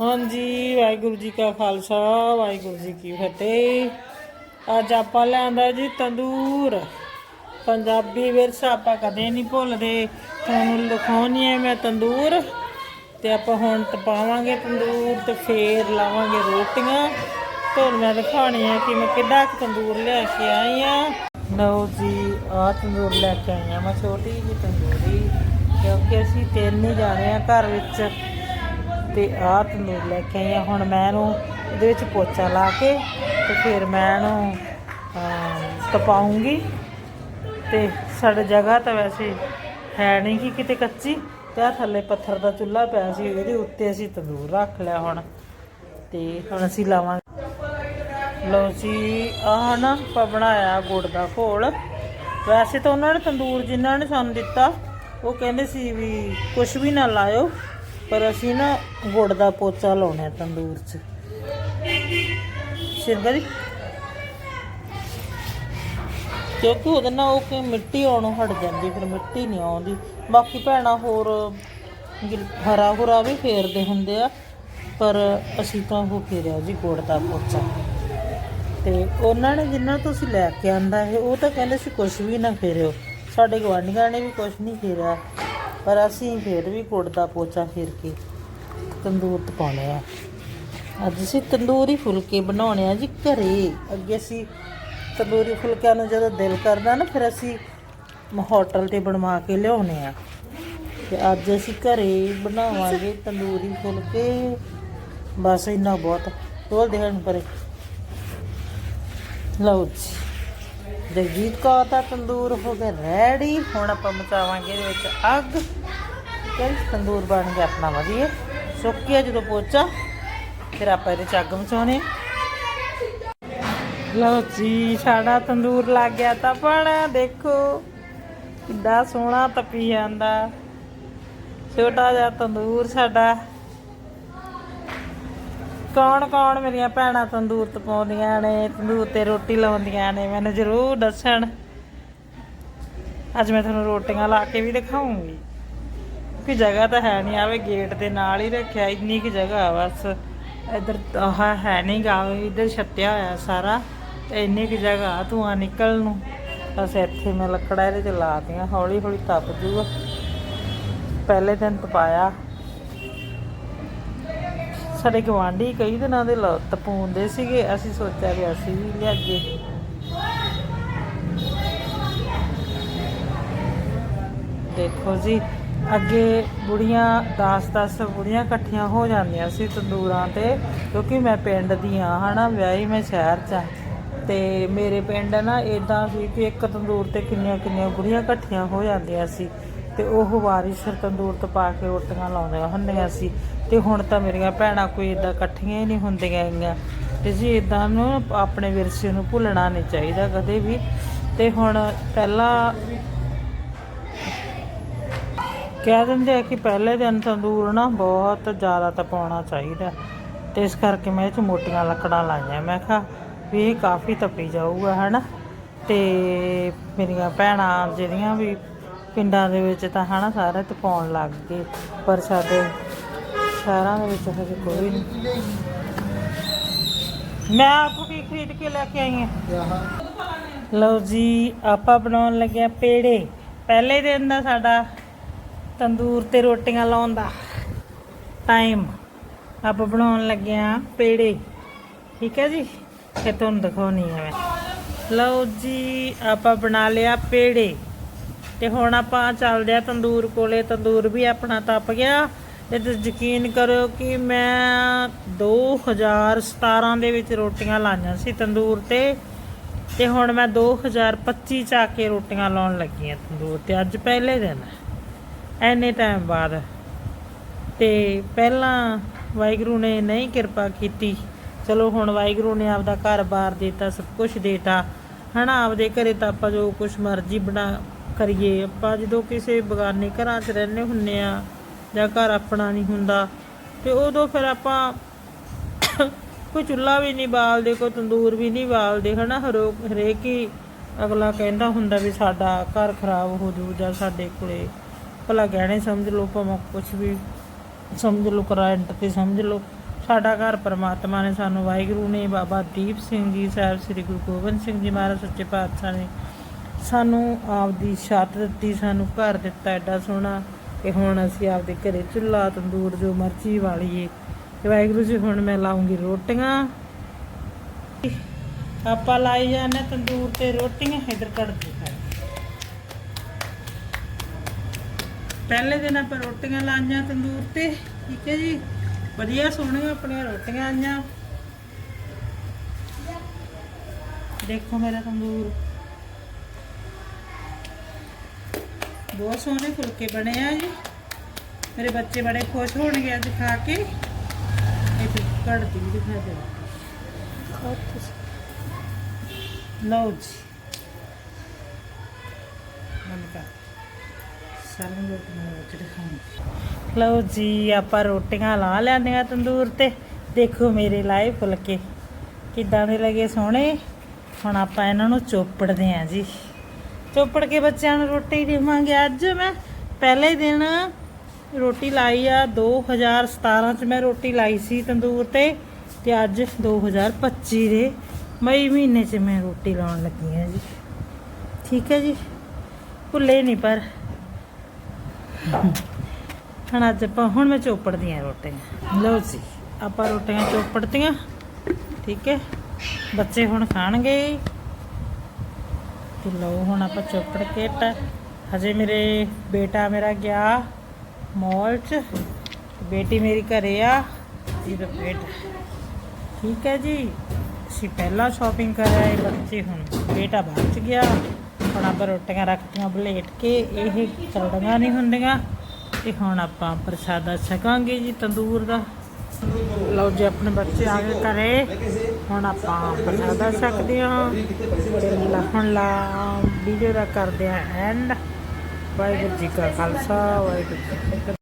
ਹਾਂਜੀ, ਵਾਹਿਗੁਰੂ ਜੀ ਕਾ ਖਾਲਸਾ, ਵਾਹਿਗੁਰੂ ਜੀ ਕੀ ਫਤਿਹ। ਅੱਜ ਆਪਾਂ ਲਿਆਂਦਾ ਜੀ ਤੰਦੂਰ। ਪੰਜਾਬੀ ਵਿਰਸਾ ਆਪਾਂ ਕਦੇ ਨਹੀਂ ਭੁੱਲਦੇ। ਤੁਹਾਨੂੰ ਲਿਖਾਉਣੀ ਹੈ ਮੈਂ ਤੰਦੂਰ। ਤੇ ਆਪਾਂ ਹੁਣ ਤਪਾਵਾਂਗੇ ਤੰਦੂਰ ਤੇ ਫੇਰ ਲਾਵਾਂਗੇ ਰੋਟੀਆਂ। ਤੁਹਾਨੂੰ ਮੈਂ ਦਿਖਾਉਣੀ ਹੈ ਕਿ ਮੈਂ ਕਿੱਡਾ ਕੁ ਤੰਦੂਰ ਲੈ ਕੇ ਆਈ ਆ। ਲਓ ਜੀ, ਆਹ ਤੰਦੂਰ ਲੈ ਕੇ ਆਈ ਆ ਮੈਂ, ਛੋਟੀ ਜਿਹੀ ਤੰਦੂਰੀ। ਕਿਉਂਕਿ ਅਸੀਂ ਤਿੰਨ ਹੀ ਜਾਣੇ ਆ ਘਰ ਵਿੱਚ। ਤੇ ਆਹ ਤੰਦੂਰ ਲੈ ਕੇ ਆਈ ਆ। ਹੁਣ ਮੈਂ ਇਹਨੂੰ ਇਹਦੇ ਵਿੱਚ ਪੋਚਾ ਲਾ ਕੇ ਤੇ ਫਿਰ ਮੈਂ ਇਹਨੂੰ ਅਮ, ਤਪਾਉਂਗੀ। ਤੇ ਸਾਡੀ ਜਗ੍ਹਾ ਤਾਂ ਵੈਸੇ ਹੈ ਨਹੀਂ ਕਿ ਕਿਤੇ ਕੱਚੀ। ਤੇ ਆਹ ਥੱਲੇ ਪੱਥਰ ਦਾ ਚੁੱਲ੍ਹਾ ਪਿਆ ਸੀ ਇਹਦੇ ਉੱਤੇ ਅਸੀਂ ਤੰਦੂਰ ਰੱਖ ਲਿਆ ਹੁਣ। ਤੇ ਹੁਣ ਅਸੀਂ ਲਾਵਾਂਗੇ। ਲਓ ਜੀ ਆਹ ਨਾ ਆਪਾਂ ਬਣਾਇਆ ਗੁੜ ਦਾ ਘੋਲ। ਵੈਸੇ ਤਾਂ ਉਹਨਾਂ ਨੇ ਤੰਦੂਰ ਜਿਨ੍ਹਾਂ ਨੇ ਸਾਨੂੰ ਦਿੱਤਾ ਉਹ ਕਹਿੰਦੇ ਸੀ ਵੀ ਕੁਝ ਵੀ ਨਾ ਲਾਇਓ। ਪਰ ਅਸੀਂ ਨਾ ਗੁੜ ਦਾ ਪੋਚਾ ਲਾਉਣਾ ਤੰਦੂਰ 'ਚ। ਸ਼ਿੰਦਾ ਜੀ। ਕਿਉਂਕਿ ਉਹਦੇ ਨਾਲ ਉਹ ਕਿ ਮਿੱਟੀ ਆਉਣੋਂ ਹਟ ਜਾਂਦੀ, ਫਿਰ ਮਿੱਟੀ ਨਹੀਂ ਆਉਂਦੀ। ਬਾਕੀ ਭੈਣਾਂ ਹੋਰ ਗਿਲ- ਹਰਾ ਹੁਰਾ ਵੀ ਫੇਰਦੇ ਹੁੰਦੇ ਆ, ਪਰ ਅਸੀਂ ਤਾਂ ਉਹ ਫੇਰਿਆ ਜੀ ਗੁੜ ਦਾ ਪੋਚਾ। ਤੇ ਉਹਨਾਂ ਨੇ ਜਿੰਨਾ ਤੁਸੀਂ ਲੈ ਕੇ ਆਂਦਾ ਇਹ, ਉਹ ਤਾਂ ਕਹਿੰਦੇ ਸੀ ਕੁਝ ਵੀ ਨਾ ਫੇਰਿਓ। ਸਾਡੇ ਗਵਾਂਢੀਆਂ ਨੇ ਵੀ ਕੁਝ ਨਹੀਂ ਫੇਰਿਆ। ਪਰ ਅਸੀਂ ਫਿਰ ਵੀ ਗੁੜ ਦਾ ਪੋਚਾ ਫੇਰ ਕੇ ਤੰਦੂਰ ਤਪਾਉਣੇ ਆ। ਅੱਜ ਅਸੀਂ ਤੰਦੂਰੀ ਫੁਲਕੇ ਬਣਾਉਣੇ ਆ ਜੀ ਘਰੇ। ਅੱਗੇ ਅਸੀਂ ਤੰਦੂਰੀ ਫੁਲਕਿਆਂ ਨੂੰ ਜਦੋਂ ਦਿਲ ਕਰਦਾ ਨਾ, ਫਿਰ ਅਸੀਂ ਹੋਟਲ ਤੇ ਬਣਵਾ ਕੇ ਲਿਆਉਣੇ ਆ। ਤੇ ਅੱਜ ਅਸੀਂ ਘਰੇ ਬਣਾਵਾਂਗੇ ਤੰਦੂਰੀ ਫੁਲਕੇ। ਬਸ ਇੰਨਾ ਬਹੁਤ। ਤੋਲ ਦੇਣ ਪਰੇ। ਲਓ ਜੀ। ਜਗਜੀਤ ਕੌਰ ਦਾ ਤੰਦੂਰ ਹੋ ਗਿਆ ਰੈਡੀ ਹੁਣ ਆਪਾਂ ਮਚਾਵਾਂਗੇ ਇਹਦੇ ਵਿੱਚ ਅੱਗ। ਤੇ ਤੰਦੂਰ ਬਣ ਗਿਆ ਆਪਣਾ ਵਧੀਆ। ਸੁੱਕ ਗਿਆ ਜਦੋਂ ਪੋਚਾ, ਫਿਰ ਆਪਾਂ ਇਹਦੇ ਚ ਅੱਗ ਮਚਾਉਣੇ। ਲਓ ਜੀ, ਸਾਡਾ ਤੰਦੂਰ ਲੱਗ ਗਿਆ ਤਾਂ ਤਪਣ ਦੇਖੋ, ਕਿੱਡਾ ਸੋਹਣਾ ਤਪੀ ਜਾਂਦਾ। ਛੋਟਾ ਜਿਹਾ ਤੰਦੂਰ ਸਾਡਾ। ਕੌਣ ਕੌਣ ਮੇਰੀਆਂ ਭੈਣਾਂ ਤੰਦੂਰ ਤਪਾਉਂਦੀਆਂ ਨੇ, ਤੰਦੂਰ ਤੇ ਰੋਟੀ ਲਾਉਂਦੀਆਂ ਨੇ, ਮੈਨੂੰ ਜ਼ਰੂਰ ਦੱਸਣ। ਅੱਜ ਮੈਂ ਤੁਹਾਨੂੰ ਰੋਟੀਆਂ ਲਾ ਕੇ ਵੀ ਦਿਖਾਉਂਗੀ। ਕਿ ਜਗ੍ਹਾ ਤਾਂ ਹੈ ਨਹੀਂ ਆਵੇ ਗੇਟ ਦੇ ਨਾਲ ਹੀ ਰੱਖਿਆ, ਇੰਨੀ ਕਿ ਜਗ੍ਹਾ ਬਸ। ਇੱਧਰ ਆਹ ਹੈ ਨਹੀਂ ਗਾ, ਇਧਰ ਛੱਤਿਆ ਹੋਇਆ ਸਾਰਾ, ਤੇ ਇੰਨੀ ਕਿ ਜਗ੍ਹਾ ਧੂਆਂ ਨਿਕਲ ਨੂੰ। ਬਸ ਇੱਥੇ ਮੈਂ ਲੱਕੜਾਂ ਇਹਦੇ ਚ ਲਾਤੀਆਂ ਹੌਲੀ ਹੌਲੀ ਤਪ ਜੂਗਾ। ਪਹਿਲੇ ਦਿਨ ਤਪਾਇਆ। ਸਾਡੇ ਗਵਾਂਢੀ ਕਈ ਦਿਨਾਂ ਦੇ ਲ- ਸੀਗੇ, ਅਸੀਂ ਸੋਚਿਆ ਵੀ ਅਸੀਂ ਵੀ ਲਿਆਈਏ। ਦੇਖੋ ਜੀ, ਅੱਗੇ ਬੁੜੀਆਂ 10-10 ਬੁੜੀਆਂ ਇਕੱਠੀਆਂ ਹੋ ਜਾਂਦੀਆਂ ਸੀ ਤੰਦੂਰਾਂ ਤੇ, ਕਿਉਂਕਿ ਮੈਂ ਪਿੰਡ ਦੀ ਆ ਹਨਾ, ਵਿਆਹੀ ਮੈਂ ਸ਼ਹਿਰ 'ਚ ਆ ਤੇ ਮੇਰੇ ਪਿੰਡ ਨਾ ਇਦਾਂ ਸੀ ਕਿ ਇੱਕ ਤੰਦੂਰ ਤੇ ਕਿੰਨੀਆਂ ਕਿੰਨੀਆਂ ਬੁੜੀਆਂ ਇਕੱਠੀਆਂ ਹੋ ਜਾਂਦੀਆਂ ਸੀ। ਤੇ ਉਹ ਵਾਰੀ ਸਿਰ ਤੰਦੂਰ ਤੇ ਪਾ ਕੇ ਰੋਟੀਆਂ ਲਾਉਂਦੀਆਂ ਹੁੰਦੀਆਂ ਸੀ। ਤੇ ਹੁਣ ਤਾਂ ਮੇਰੀਆਂ ਭੈਣਾਂ ਕੋਈ ਇਦਾਂ ਇਕੱਠੀਆਂ ਹੀ ਨਹੀਂ ਹੁੰਦੀਆਂ ਹੈਗੀਆਂ। ਤੇ ਜੀ ਇਦਾਂ ਨੂੰ ਆਪਣੇ ਵਿਰਸੇ ਨੂੰ ਭੁੱਲਣਾ ਨਹੀਂ ਚਾਹੀਦਾ ਕਦੇ ਵੀ। ਤੇ ਹੁਣ ਪਹਿਲਾਂ ਕਹਿ ਦਿੰਦੇ ਆ ਕਿ ਪਹਿਲੇ ਦਿਨ ਤੰਦੂਰ ਨਾ ਬਹੁਤ ਜ਼ਿਆਦਾ ਤਪਾਉਣਾ ਚਾਹੀਦਾ। ਤੇ ਇਸ ਕਰਕੇ ਮੈਂ ਇਹ ਚ ਮੋਟੀਆਂ ਲੱਕੜਾਂ ਲਾਈਆਂ। ਮੈਂ ਕਿਹਾ ਵੀ ਇਹ ਕਾਫੀ ਤਪੀ ਜਾਊਗਾ, ਹਨਾ? ਤੇ ਮੇਰੀਆਂ ਭੈਣਾਂ ਜਿਹੜੀਆਂ ਵੀ ਪਿੰਡਾਂ ਦੇ ਵਿੱਚ ਤਾਂ ਹਨਾ ਸਾਰੇ ਤਪਾਉਣ ਲੱਗ ਗਏ, ਪਰ ਸਾਡੇ ਸ਼ਹਿਰਾਂ ਦੇ ਵਿੱਚ ਹਜੇ ਕੋਈ ਨਹੀਂ ਮੈਂ ਆਪ ਕੀ ਖਰੀਦ ਕੇ ਲੈ ਕੇ ਆਈ ਹਾਂ ਲਓ ਜੀ, ਆਪਾਂ ਬਣਾਉਣ ਲੱਗੇ ਆ ਪੇੜੇ। ਪਹਿਲੇ ਦਿਨ ਦਾ ਸਾਡਾ ਤੰਦੂਰ ਤੇ ਰੋਟੀਆਂ ਲਾਉਣ ਦਾ ਟਾਈਮ ਆਪਾਂ ਬਣਾਉਣ ਲੱਗੇ ਆ ਪੇੜੇ। ਠੀਕ ਹੈ ਜੀ? ਫਿਰ ਤੁਹਾਨੂੰ ਦਿਖਾਉਣੀ ਹੈ ਮੈਂ। ਲਓ ਜੀ, ਆਪਾਂ ਬਣਾ ਲਿਆ ਪੇੜੇ। ਤੇ ਹੁਣ ਆਪਾਂ ਚੱਲਦੇ ਆ ਤੰਦੂਰ ਕੋਲੇ, ਤੰਦੂਰ ਵੀ ਆਪਣਾ ਤਪ ਗਿਆ। ਤੇ ਤੁਸੀਂ ਯਕੀਨ ਕਰੋ ਕਿ ਮੈਂ 2017 ਦੇ ਵਿੱਚ ਰੋਟੀਆਂ ਲਾਈਆਂ ਸੀ ਤੰਦੂਰ ਤੇ। ਤੇ ਹੁਣ ਮੈਂ 2025 ਚ ਆ ਕੇ ਰੋਟੀਆਂ ਲਾਉਣ ਲੱਗੀ ਆ ਤੰਦੂਰ ਤੇ, ਅੱਜ ਪਹਿਲੇ ਦਿਨ ਹੈ। ਐਨੇ ਟਾਈਮ ਬਾਅਦ। ਤੇ ਪਹਿਲਾਂ ਵਾਹਿਗੁਰੂ ਨੇ ਨਹੀਂ ਕਿਰਪਾ ਕੀਤੀ। ਚਲੋ ਹੁਣ ਵਾਹਿਗੁਰੂ ਨੇ ਆਪਦਾ ਘਰ-ਬਾਰ ਦਿੱਤਾ, ਸਭ ਕੁਝ ਦਿੱਤਾ। ਹਨਾ, ਆਪਦੇ ਘਰੇ ਤਾਂ ਆਪਾਂ ਜੋ ਕੁਝ ਮਰਜ਼ੀ ਬਣਾ ਕਰੀਏ। ਆਪਾਂ ਜਦੋਂ ਕਿਸੇ ਬਗਾਨੇ ਘਰਾਂ 'ਚ ਰਹਿੰਦੇ ਹੁੰਨੇ ਆ ਜਾਂ ਘਰ ਆਪਣਾ ਨਹੀਂ ਹੁੰਦਾ, ਤੇ ਉਦੋਂ ਫਿਰ ਆਪਾਂ ਕੋਈ ਚੁੱਲ੍ਹਾ ਵੀ ਨਹੀਂ ਬਾਲਦੇ, ਕੋਈ ਤੰਦੂਰ ਵੀ ਨਹੀਂ ਬਾਲਦੇ, ਹਨਾ? ਹਰੋ ਹਰੇਕ ਹੀ ਅਗਲਾ ਕਹਿੰਦਾ ਹੁੰਦਾ ਵੀ ਸਾਡਾ ਘਰ ਖਰਾਬ ਹੋ ਜੂ ਜਾਂ ਸਾਡੇ ਕੋਲੇ। ਭਲਾ ਗਹਿਣੇ ਸਮਝ ਲਓ, ਭਾਵੇਂ ਕੁਝ ਵੀ ਸਮਝ ਲਓ, ਕਰੰਟ ਤੇ ਸਮਝ ਲਓ। ਸਾਡਾ ਘਰ ਪਰਮਾਤਮਾ ਨੇ ਸਾਨੂੰ ਵਾਹਿਗੁਰੂ ਨੇ, ਬਾਬਾ ਦੀਪ ਸਿੰਘ ਜੀ, ਸਾਹਿਬ ਸ੍ਰੀ ਗੁਰੂ ਗੋਬਿੰਦ ਸਿੰਘ ਜੀ ਮਹਾਰਾਜ, ਸੱਚੇ ਪਾਤਸ਼ਾਹ ਨੇ ਸਾਨੂੰ ਆਪਦੀ ਛੱਤ ਦਿੱਤੀ, ਸਾਨੂੰ ਘਰ ਦਿੱਤਾ ਐਡਾ ਸੋਹਣਾ ਕਿ ਹੁਣ ਅਸੀਂ ਆਪਦੇ ਘਰੇ ਚੁੱਲ੍ਹਾ, ਤੰਦੂਰ ਜੋ ਮਰਜ਼ੀ ਵਾਲੀਏ। ਤੇ ਵਾਹਿਗੁਰੂ ਜੀ, ਹੁਣ ਮੈਂ ਲਾਉਂਗੀ ਰੋਟੀਆਂ। ਆਪਾਂ ਲਾਈ ਜਾਂਦੇ ਤੰਦੂਰ ਤੇ ਰੋਟੀਆਂ, ਇਧਰ ਕੱਢ ਪਹਿਲੇ ਦਿਨ ਆਪਾਂ ਰੋਟੀਆਂ ਲਾਈਆਂ ਤੰਦੂਰ ਤੇ, ਠੀਕ ਹੈ ਜੀ? ਵਧੀਆ ਸੋਹਣੀਆਂ ਆਪਣੀਆਂ ਰੋਟੀਆਂ ਆਈਆਂ। ਦੇਖੋ ਮੇਰਾ ਤੰਦੂਰ। ਬਹੁਤ ਸੋਹਣੇ ਫੁਲਕੇ ਬਣੇ ਆ ਜੀ। ਮੇਰੇ ਬੱਚੇ ਬੜੇ ਖੁਸ਼ ਹੋਣਗੇ ਅੱਜ ਖਾ ਕੇ। ਇਹ ਤੇ ਕੱਢਦੀ ਵੀ ਦਿਖਾ ਦੇ ਲਓ ਜੀ। ਮਨ ਕਾ ਸਾਰਿਆਂ ਨੂੰ ਰੋਟੀਆਂ ਵਿੱਚ ਦਿਖਾਉਂਗੀ ਲਓ ਜੀ ਆਪਾਂ ਰੋਟੀਆਂ ਲਾ ਲੈਂਦੀਆਂ ਤੰਦੂਰ ਤੇ। ਦੇਖੋ ਮੇਰੇ ਲਾਏ ਫੁਲਕੇ। ਕਿੱਦਾਂ ਦੇ ਲੱਗੇ ਸੋਹਣੇ। ਹੁਣ ਆਪਾਂ ਇਹਨਾਂ ਨੂੰ ਚੋਪੜਦੇ ਆਂ ਜੀ। ਚੋਪੜ ਕੇ ਬੱਚਿਆਂ ਨੂੰ ਰੋਟੀ ਦੇਵਾਂਗੇ। ਅੱਜ ਮੈਂ ਪਹਿਲੇ ਦਿਨ ਰੋਟੀ ਲਾਈ ਆ 2017 ਚ ਮੈਂ ਰੋਟੀ ਲਾਈ ਸੀ ਤੰਦੂਰ ਤੇ ਤੇ ਅੱਜ 2025 ਦੇ ਮਈ ਮਹੀਨੇ ਚ ਮੈਂ ਰੋਟੀ ਲਾਉਣ ਲੱਗੀ ਆ ਜੀ। ਠੀਕ ਹੈ ਜੀ? ਭੁੱਲੇ ਨਹੀਂ ਪਰ। ਹੁਣ ਅੱਜ ਆਪਾਂ, ਹੁਣ ਮੈਂ ਚੋਪੜਦੀ ਆ ਰੋਟੀਆਂ। ਲਓ ਜੀ, ਆਪਾਂ ਰੋਟੀਆਂ ਚੋਪੜਤੀਆਂ। ਠੀਕ ਹੈ? ਬੱਚੇ ਹੁਣ ਖਾਣਗੇ। ਤੇ ਲਓ ਹੁਣ ਆਪਾਂ ਚੋਪੜ ਕੇ ਟ ਹਜੇ ਮੇਰੇ ਬੇਟਾ ਮੇਰਾ ਗਿਆ ਮਾਲ 'ਚ। ਬੇਟੀ ਮੇਰੀ ਘਰੇ ਆ ਜਿਹਦਾ ਬੇਟਾ। ਠੀਕ ਹੈ ਜੀ। ਅਸੀਂ ਪਹਿਲਾਂ ਸ਼ਾਪਿੰਗ ਕਰ ਆਏ ਬੱਚੇ ਹੁਣ ਬੇਟਾ ਬਾਹਰ 'ਚ ਗਿਆ। ਹੁਣ ਆਪਾਂ ਰੋਟੀਆਂ ਰੱਖਤੀਆਂ ਬਲੇਟ ਕੇ, ਇਹ ਕਰੜੀਆਂ ਨਹੀਂ ਹੁੰਦੀਆਂ। ਤੇ ਹੁਣ ਆਪਾਂ ਪ੍ਰਸ਼ਾਦਾ ਛਕਾਂਗੇ ਜੀ ਤੰਦੂਰ ਦਾ। ਲਓ ਜੀ, ਆਪਣੇ ਬੱਚੇ ਆ ਗਏ ਘਰੇ। ਹੁਣ ਆਪਾਂ ਪ੍ਰਸ਼ਾਦਾ ਸਕਦੇ ਹਾਂ ਹੁਣ ਲਾ ਵੀਡੀਓ ਦਾ ਕਰਦੇ ਹਾਂ ਐਂਡ ਵਾਹਿਗੁਰੂ ਜੀ ਕਾ ਖਾਲਸਾ, ਵਾਹਿਗੁਰੂ ਜੀ